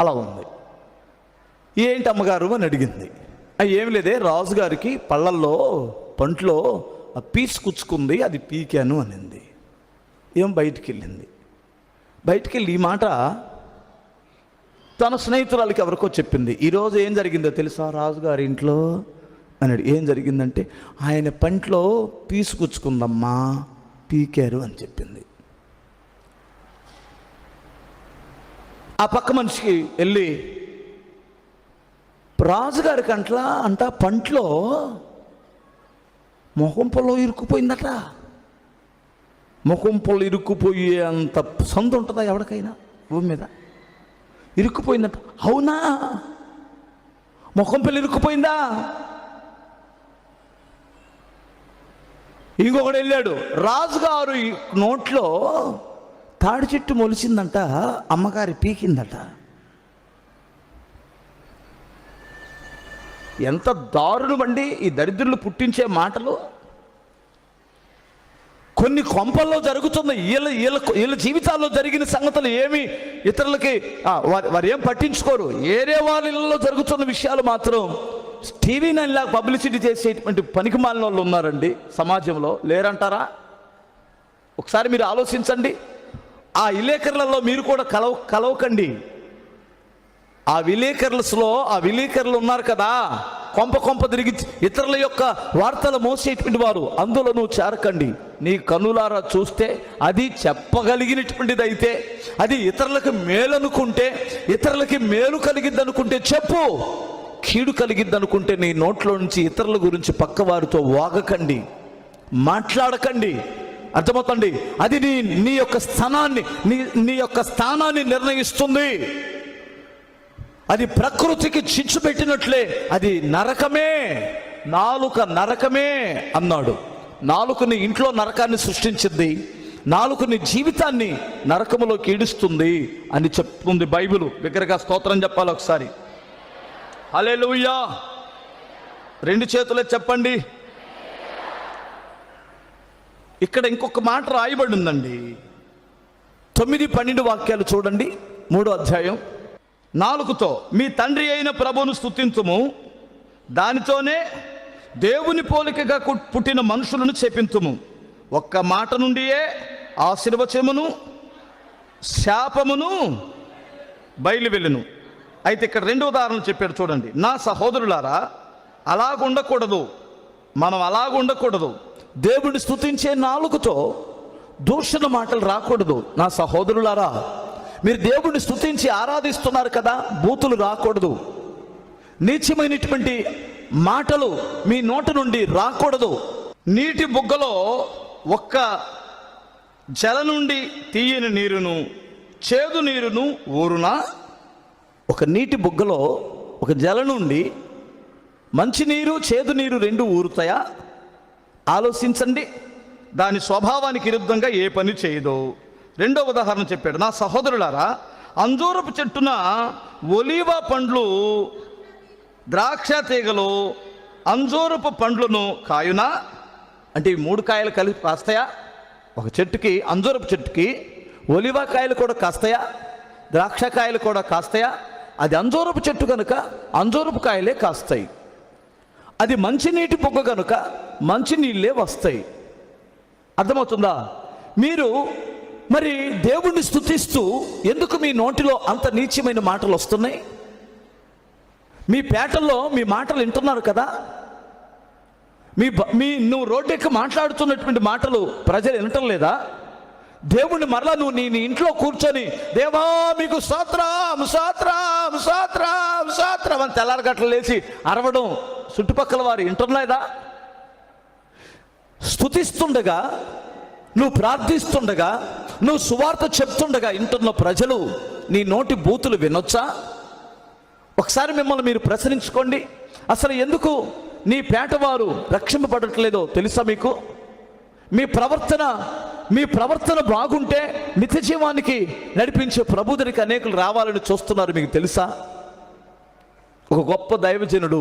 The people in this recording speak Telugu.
అలా ఉంది. ఏంటి అమ్మగారు అని అడిగింది. ఏం లేదే రాజుగారికి పళ్ళల్లో పంట్లో పీచు కుచ్చుకుంది అది పీకాను అనింది. ఏం బయటికి వెళ్ళింది బయటికి వెళ్ళి ఈ మాట తన స్నేహితురాలకి ఎవరికో చెప్పింది. ఈరోజు ఏం జరిగిందో తెలుసా రాజుగారి ఇంట్లో? అని ఏం జరిగిందంటే ఆయన పంట్లో పీసుకుచ్చుకుందమ్మా పీకారు అని చెప్పింది. ఆ పక్క మనిషికి వెళ్ళి రాజుగారి కంట్ల అంట పంట్లో మొహం పొలం ఇరుక్కుపోయిందట. ముఖం పొలం ఇరుక్కుపోయే అంత సందు ఉంటుందా ఎవరికైనా? భూమి మీద. ఇరుక్కుపోయిందట. అవునా? ముఖం పిల్ల ఇరుక్కుపోయిందా? ఇంకొకడు వెళ్ళాడు. రాజుగారు ఈ నోట్లో తాడి చెట్టు మొలిచిందంట అమ్మగారి పీకిందట. ఎంత దారుణమండి ఈ దరిద్రులు పుట్టించే మాటలు. కొన్ని కొంపల్లో జరుగుతున్న వీళ్ళ వీళ్ళ వీళ్ళ జీవితాల్లో జరిగిన సంగతులు ఏమి ఇతరులకి వారు వారు ఏం పట్టించుకోరు. ఏరే వాళ్ళలో జరుగుతున్న విషయాలు మాత్రం టీవీ నైన్లా పబ్లిసిటీ చేసేటువంటి పనికి మాలిన వాళ్ళు ఉన్నారండి సమాజంలో. లేరంటారా? ఒకసారి మీరు ఆలోచించండి. ఆ విలేకరులలో మీరు కూడా కలవ కలవకండి. ఆ విలేకరులస్లో ఆ విలేకరులు ఉన్నారు కదా కొంప కొంప తిరిగి ఇతరుల యొక్క వార్తలు మోసేటువంటి వారు అందులో నువ్వు చేరకండి. నీ కనులారా చూస్తే అది చెప్పగలిగినటువంటిది అయితే అది ఇతరులకు మేలనుకుంటే ఇతరులకి మేలు కలిగిద్ది అనుకుంటే చెప్పు. కీడు కలిగిద్ది అనుకుంటే నీ నోట్లో నుంచి ఇతరుల గురించి పక్కవారితో వాగకండి. మాట్లాడకండి. అర్థమవుతండి అది నీ నీ యొక్క స్థానాన్ని నీ నీ యొక్క స్థానాన్ని నిర్ణయిస్తుంది. అది ప్రకృతికి చిచ్చు పెట్టినట్లే అది నరకమే నాలుక నరకమే అన్నాడు. నాలుకని ఇంట్లో నరకాన్ని సృష్టించింది నాలుకని జీవితాన్ని నరకములోకి ఈడుస్తుంది అని చెప్తుంది బైబిల్. దగ్గరగా స్తోత్రం చెప్పాలి ఒకసారి. హల్లెలూయా. రెండు చేతులే చెప్పండి. ఇక్కడ ఇంకొక మాట రాయబడి ఉందండి తొమ్మిది పన్నెండు వాక్యాలు చూడండి మూడో అధ్యాయం. నాలుగుతో మీ తండ్రి అయిన ప్రభువును స్థుతించుము దానితోనే దేవుని పోలికగా కు- పుట్టిన మనుషులను చెప్పింతుము ఒక్క మాట నుండియే ఆశీర్వచమును శాపమును బయలు వెళ్ళును. అయితే ఇక్కడ రెండు ఉదాహరణలు చెప్పాడు చూడండి. నా సహోదరులారా అలాగుండకూడదు. మనం అలాగుండకూడదు. దేవుడిని స్థుతించే నాలుగుతో దూషణ మాటలు రాకూడదు. నా సహోదరులారా మీరు దేవుడిని స్థుతించి ఆరాధిస్తున్నారు కదా బూతులు రాకూడదు. నీచమైనటువంటి మాటలు మీ నోట నుండి రాకూడదు. నీటి బుగ్గలో ఒక్క జల నుండి తీయని నీరును చేదు నీరును ఊరునా? ఒక నీటి బుగ్గలో ఒక జల నుండి మంచినీరు చేదు నీరు రెండు ఊరుతాయా? ఆలోచించండి. దాని స్వభావానికి విరుద్ధంగా ఏ పని చేయదు. రెండో ఉదాహరణ చెప్పాడు. నా సహోదరులారా అంజూరపు చెట్టున ఒలీవ పండ్లు ద్రాక్ష తీగలు అంజూరపు పండ్లను కాయునా? అంటే ఈ మూడు కాయలు కలిపి కాస్తాయా? ఒక చెట్టుకి అంజూరపు చెట్టుకి ఒలివ కాయలు కూడా కాస్తాయా? ద్రాక్ష కాయలు కూడా కాస్తాయా? అది అంజూరపు చెట్టు కనుక అంజూరపు కాయలే కాస్తాయి. అది మంచినీటి పొగ కనుక మంచినీళ్ళే వస్తాయి. అర్థమవుతుందా? మీరు మరి దేవుణ్ణి స్తుతిస్తూ ఎందుకు మీ నోటిలో అంత నీచమైన మాటలు వస్తున్నాయి? మీ పేటల్లో మీ మాటలు వింటున్నారు కదా? మీ మీ నువ్వు రోడ్డెక్కి మాట్లాడుతున్నటువంటి మాటలు ప్రజలు వినటం లేదా? దేవుణ్ణి మరలా నువ్వు నీ నీ ఇంట్లో కూర్చొని దేవా మీకు సాత్రం సాత్రం సాత్రం అని తెల్లారగట్ల లేచి అరవడం చుట్టుపక్కల వారు వింటలేదా స్తుతిస్తుండగా నువ్వు ప్రార్థిస్తుండగా నువ్వు సువార్త చెప్తుండగా ఇంటున్న ప్రజలు నీ నోటి బూతులు వినొచ్చా? ఒకసారి మిమ్మల్ని మీరు ప్రశ్నించుకోండి. అసలు ఎందుకు నీ పేటవారు రక్షింపబడట్లేదో తెలుసా మీకు? మీ ప్రవర్తన మీ ప్రవర్తన బాగుంటే నిత్య జీవానికి నడిపించే ప్రభుదనికి అనేకులు రావాలని చూస్తున్నారు మీకు తెలుసా? ఒక గొప్ప దైవజనుడు